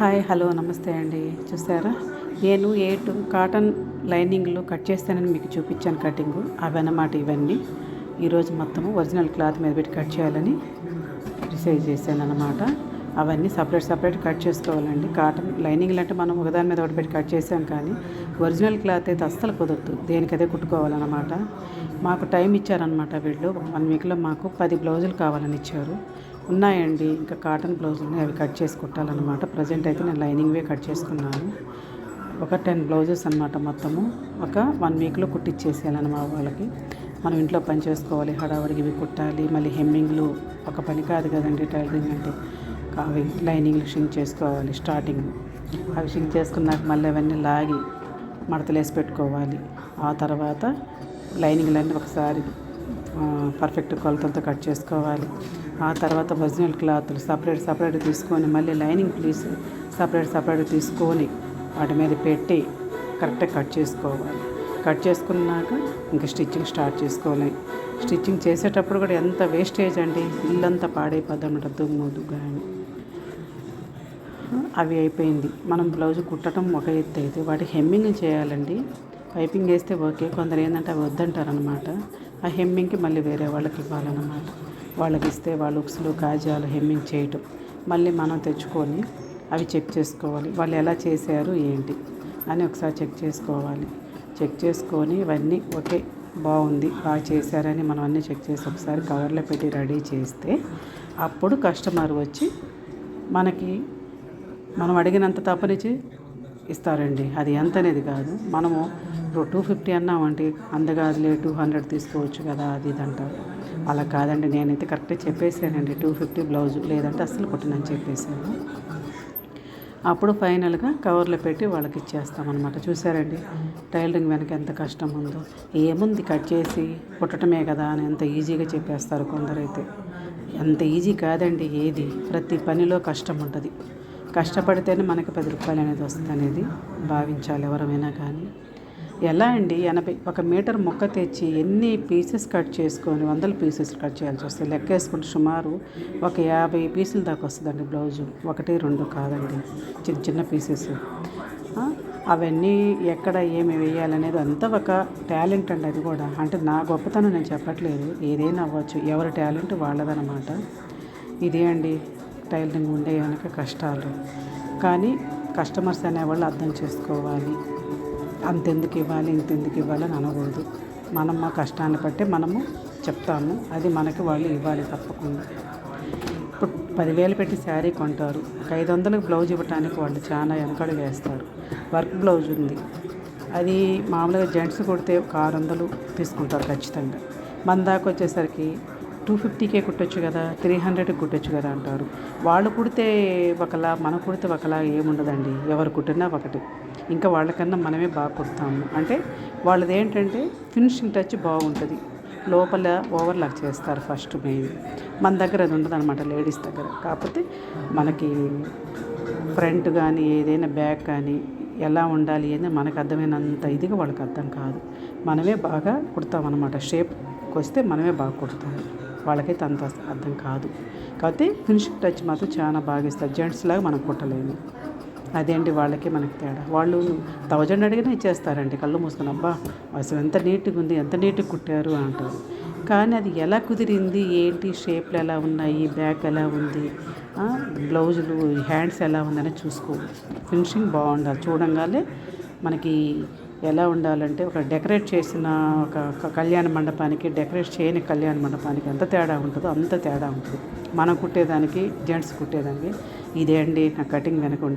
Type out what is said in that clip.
Hi hello నమస్తే అండి. చూసారా? నేను ఏటు కాటన్ లైనింగ్లు కట్ చేస్తానని మీకు చూపించాను కటింగ్. అవన్నమాట ఇవన్నీ. ఈరోజు మొత్తం ఒరిజినల్ క్లాత్ మీద పెట్టి కట్ చేయాలని డిసైడ్ చేశాను అనమాట అవన్నీ సపరేట్ సపరేట్ కట్ చేసుకోవాలండి. కాటన్ లైనింగ్లు అంటే మనం ఒకదాని మీద ఒకటి పెట్టి కట్ చేసాం కానీ ఒరిజినల్ క్లాత్ అయితే అస్సలు కుదరదు. దేనికదే కుట్టుకోవాలన్నమాట. మాకు టైం ఇచ్చారనమాట వీళ్ళు. వన్ వీక్లో మాకు పది బ్లౌజులు కావాలని ఇచ్చారు. ఉన్నాయండి. ఇంకా కాటన్ బ్లౌజులు ఉన్నాయి. అవి కట్ చేసి కుట్టాలన్నమాట. ప్రజెంట్ అయితే నేను లైనింగ్వే కట్ చేసుకున్నాను. ఒక టెన్ బ్లౌజెస్ అనమాట మొత్తము. ఒక వన్ వీక్లో కుట్టిచ్చేసేయాలన్నమాట వాళ్ళకి. మనం ఇంట్లో పని చేసుకోవాలి. హడావడికి ఇవి కుట్టాలి. మళ్ళీ హెమ్మింగ్లు ఒక పని కాదు కదండి. టైలరింగ్ అంటే అవి లైనింగ్లు షింక్ చేసుకోవాలి. స్టార్టింగ్ అవి షింక్ చేసుకున్నాక మళ్ళీ అవన్నీ లాగి మడతలేసి పెట్టుకోవాలి. ఆ తర్వాత లైనింగ్లన్నీ ఒకసారి పర్ఫెక్ట్ కొలతలతో కట్ చేసుకోవాలి. ఆ తర్వాత ఒరిజినల్ క్లాత్లు సపరేట్ సపరేట్ తీసుకొని మళ్ళీ లైనింగ్ పీస్ సపరేట్ సపరేట్ తీసుకొని వాటి మీద పెట్టి కరెక్ట్గా కట్ చేసుకోవాలి. కట్ చేసుకున్నాక ఇంకా స్టిచ్చింగ్ స్టార్ట్ చేసుకోవాలి. స్టిచ్చింగ్ చేసేటప్పుడు కూడా ఎంత వేస్టేజ్ అండి? ఇల్లంతా పాడైపోద్ది అన్నమాట దుమ్ము దుగ్గాని అవి అయిపోయింది. మనం బ్లౌజ్ కుట్టడం ఒక ఎత్తు అయితే వాటి హెమ్మింగ్ చేయాలండి. పైపింగ్ వేస్తే ఓకే కొందరు ఏంటంటే అవి వద్దంటారనమాట ఆ హెమ్మింగ్కి మళ్ళీ వేరే వాళ్ళకి ఇవ్వాలన్నమాట. వాళ్ళకి ఇస్తే వాళ్ళ ఉక్సులు కాజాలు హెమ్మింగ్ చేయటం. మళ్ళీ మనం తెచ్చుకొని అవి చెక్ చేసుకోవాలి. వాళ్ళు ఎలా చేశారు ఏంటి అని ఒకసారి చెక్ చేసుకోవాలి. చెక్ చేసుకొని ఇవన్నీ ఓకే బాగుంది బాగా చేశారని మనం అన్నీ చెక్ చేసి ఒకసారి కవర్లో పెట్టి రెడీ చేస్తే అప్పుడు కస్టమర్ వచ్చి మనకి మనం అడిగినంత తప్పనిచ్చి ఇస్తారండి. అది ఎంత అనేది కాదు. మనము ఇప్పుడు టూ ఫిఫ్టీ అన్నామంటే అందగాదులే టూ హండ్రెడ్ తీసుకోవచ్చు కదా అది ఇది అంటారు. అలా కాదండి. నేనైతే కరెక్ట్గా చెప్పేసానండి టూ ఫిఫ్టీ బ్లౌజు లేదంటే అస్సలు కొట్టినని చెప్పేసాను అప్పుడు ఫైనల్గా కవర్లో పెట్టి వాళ్ళకి ఇచ్చేస్తామన్నమాట. చూసారండి టైలరింగ్ వెనక ఎంత కష్టం ఉందో. ఏముంది కట్ చేసి కుట్టడమే కదా అని ఎంత ఈజీగా చెప్పేస్తారు కొందరైతే. ఎంత ఈజీ కాదండి ఏది. ప్రతి పనిలో కష్టం ఉంటుంది. కష్టపడితేనే మనకి పది రూపాయలు అనేది వస్తుంది అనేది భావించాలి ఎవరమైనా కానీ. ఎలా అండి? ఎనభై ఒక మీటర్ మొక్క తెచ్చి ఎన్ని పీసెస్ కట్ చేసుకొని వందల పీసెస్ కట్ చేయాల్సి వస్తుంది లెక్క వేసుకుంటే సుమారు ఒక యాభై పీసుల దాకా వస్తుందండి బ్లౌజు. ఒకటి రెండు కాదండి. చిన్న చిన్న పీసెస్. అవన్నీ ఎక్కడ ఏమి వేయాలనేది అంతా ఒక టాలెంట్ అండి అది కూడా. అంటే నా గొప్పతనం నేను చెప్పట్లేదు. ఏదైనా అవ్వచ్చు. ఎవరి టాలెంట్ వాళ్ళదనమాట. ఇదే అండి. టైలరింగ్ ఉండే వెనక కష్టాలు. కానీ కస్టమర్స్ అనేవాళ్ళు అర్థం చేసుకోవాలి. అంతెందుకు ఇవ్వాలి ఇంతెందుకు ఇవ్వాలి అని అనకూడదు. మనం మా కష్టాన్ని బట్టి మనము చెప్తాము. అది మనకి వాళ్ళు ఇవ్వాలి తప్పకుండా. ఇప్పుడు పదివేలు పెట్టి శారీ కొంటారు. ఒక ఐదు వందలకు బ్లౌజ్ ఇవ్వడానికి వాళ్ళు చాలా వెనకడు వేస్తారు. వర్క్ బ్లౌజ్ ఉంది. అది మామూలుగా జెంట్స్ కొడితే ఒక ఆరు వందలు తీసుకుంటారు ఖచ్చితంగా. మన దాకా వచ్చేసరికి టూ ఫిఫ్టీకే కుట్టొచ్చు కదా త్రీ హండ్రెడ్కి కుట్టొచ్చు కదా అంటారు. వాళ్ళు కుడితే ఒకలా మనం కుడితే ఒకలా ఏముండదండి. ఎవరు కుట్టినా ఒకటి. ఇంకా వాళ్ళకన్నా మనమే బాగా కుడతాము. అంటే వాళ్ళది ఏంటంటే ఫినిషింగ్ టచ్ బాగుంటుంది. లోపల ఓవర్లాక్ చేస్తారు ఫస్ట్ మెయిన్. మన దగ్గర అది ఉండదు అనమాట లేడీస్ దగ్గర. కాకపోతే మనకి ఫ్రంట్ కానీ ఏదైనా బ్యాక్ కానీ ఎలా ఉండాలి అనేది మనకు అర్థమైనంత ఇదిగా వాళ్ళకి అర్థం కాదు. మనమే బాగా కుడతామన్నమాట. షేప్కి వస్తే మనమే బాగా కుడతాము. వాళ్ళకైతే అంత అర్థం కాదు. కాకపోతే ఫినిషింగ్ టచ్ మాత్రం చాలా బాగా ఇస్తారు. జెంట్స్ లాగా మనం కుట్టలేము అదేంటి వాళ్ళకి మనకి తేడా? వాళ్ళు థౌజండ్ అడిగినా ఇచ్చేస్తారండి. కళ్ళు మూసుకుని అబ్బా అసలు ఎంత నీట్గా ఉంది ఎంత నీట్గా కుట్టారు అంటారు. కానీ అది ఎలా కుదిరింది? ఏంటి? షేప్లు ఎలా ఉన్నాయి? బ్యాక్ ఎలా ఉంది? బ్లౌజులు హ్యాండ్స్ ఎలా ఉందని చూసుకో. ఫినిషింగ్ బాగుండాలి. చూడంగానే మనకి ఎలా ఉండాలంటే ఒక డెకరేట్ చేసిన ఒక కళ్యాణ మండపానికి డెకరేట్ చేయని కళ్యాణ మండపానికి ఎంత తేడా ఉంటుందో అంత తేడా ఉంటుంది. మనం కుట్టేదానికి జెంట్స్ కుట్టేదానికి. ఇదే అండి నా కటింగ్ వెనక ఉండే